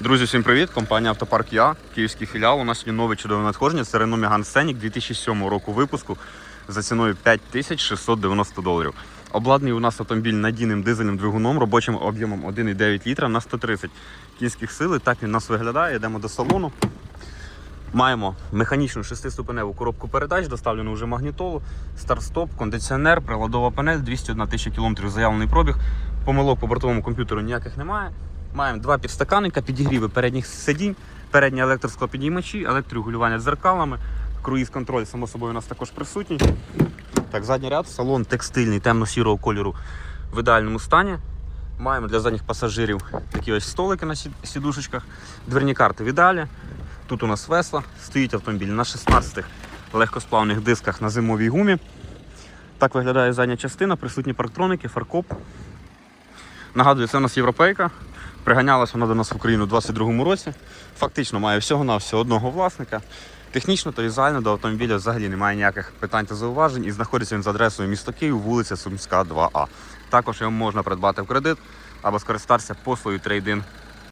Друзі, всім привіт! Компанія Автопарк Я, київський філіал. У нас сьогодні нове чудове надходження. Це Renault Megane Scenic 2007 року випуску за ціною 5690 доларів. Обладнаний у нас автомобіль надійним дизельним двигуном, робочим об'ємом 1,9 літра на 130 кінських сил. Так він у нас виглядає. Йдемо до салону. Маємо механічну шестиступеневу коробку передач, доставлену вже магнітолу, старт-стоп, кондиціонер, приладова панель, 201 тисяча кілометрів заявлений пробіг. Помилок по бортовому комп'ютеру ніяких немає. Маємо два підстаканника, підігріви передніх сидінь, передні електросклопідіймачі, електрорегулювання дзеркалами, круїз-контроль, само собою, у нас також присутній. Так, задній ряд, салон текстильний, темно-сірого кольору в ідеальному стані. Маємо для задніх пасажирів такі ось столики на сідушечках, дверні карти в ідеалі. Тут у нас весла, стоїть автомобіль на 16 легкосплавних дисках на зимовій гумі. Так виглядає задня частина, присутні парктроники, фаркоп. Нагадую, це у нас європейка. Приганялась вона до нас в Україну у 22-му році. Фактично має всього-навсього одного власника. Технічно та візуально до автомобіля взагалі немає ніяких питань та зауважень і знаходиться він за адресою місто Київ, вулиця Сумська, 2А. Також його можна придбати в кредит або скористатися послугою трейдин